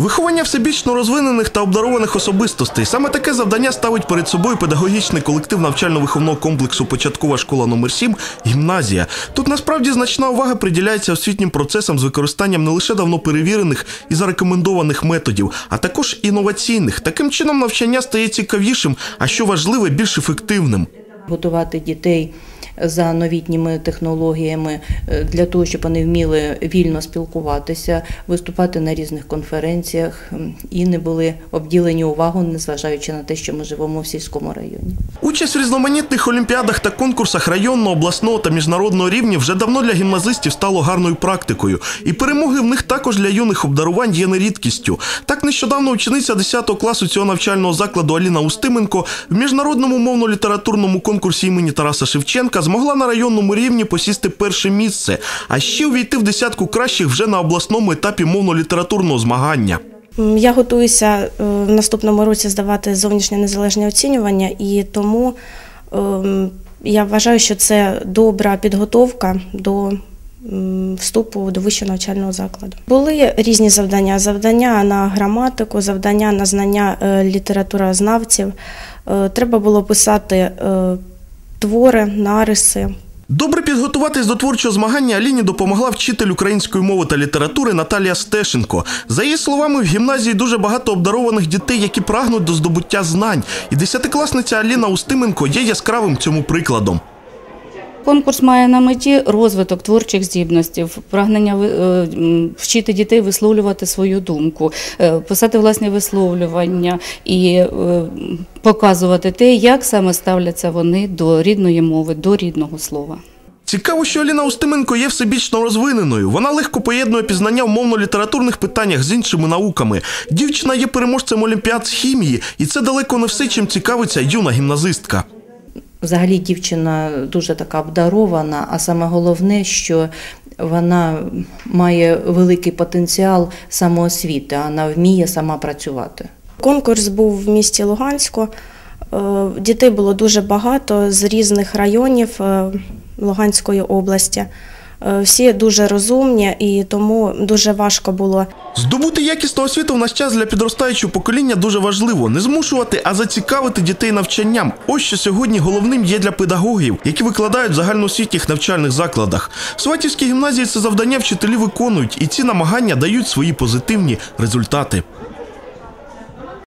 Виховання всебічно розвинених та обдарованих особистостей саме таке завдання ставить перед собою педагогічний колектив навчально-виховного комплексу Початкова школа номер 7 гімназія. Тут насправді значна увага приділяється освітнім процесам з використанням не лише давно перевірених і зарекомендованих методів, а також інноваційних. Таким чином навчання стає цікавішим, а що важливе, більш ефективним. готувати дітей за новітніми технологіями е, для того, щоб вони вміли вільно спілкуватися, виступати на різних конференціях і не були обділені увагу, незважаючи на те, що ми живемо в сільському районі. Участь в різноманітних олімпіадах та конкурсах районного, обласного та міжнародного рівня вже давно для гімназистів стало гарною практикою, і перемоги в них також для юних обдарувань є не рідкістю. Так нещодавно учениця 10 класу цього навчального закладу Аліна Устименко в міжнародному мовно-літературному конкурсі імені Тараса Шевченка змогла на районному рівні посісти перше місце, а ще увійти в десятку кращих вже на обласному етапі мовно-літературного змагання. Я готуюся е, в наступному році здавати зовнішнє незалежне оцінювання, і тому ем, я вважаю, що це добра підготовка до вступу до вищого навчального закладу. Були різні завдання: завдання на граматику, завдання на знання е, літературознавців. Е, Треба було писати твори, нариси, Добре підготуватись до творчого змагання Аліні допомогла вчитель української мови та літератури Наталія Стешенко. За її словами, в гімназії дуже багато обдарованих дітей, які прагнуть до здобуття знань. І десятикласниця Аліна Устименко є яскравим цьому прикладом. Конкурс має на меті розвиток творчих здібностей, прагнення е, вчити дітей висловлювати свою думку, е, писати власні висловлювання і е, показувати те, як саме ставляться вони до рідної мови, до рідного слова. Цікаво, що Аліна Устименко є всебічно розвиненою. Вона легко поєднує пізнання в мовно-літературних питаннях з іншими науками. Дівчина є переможцем олімпіад з хімії, і це далеко не все, чим цікавиться юна гімназистка. Взагалі дівчина дуже така обдарована, а саме головне, що вона має великий потенціал самоосвіти, вона вміє сама працювати. Конкурс був в місті Луганську. Е, Дітей було дуже багато з різних районів е, Луганської області. Е, Всі дуже розумні і тому дуже важко було Здобути якісну освіту в наш час для підростаючого покоління дуже важливо. Не змушувати, а зацікавити дітей навчанням. Ось що сьогодні головним є для педагогів, які викладають в загальноосвітніх навчальних закладах. В Сватівській гімназії це завдання вчителі виконують, і ці намагання дають свої позитивні результати.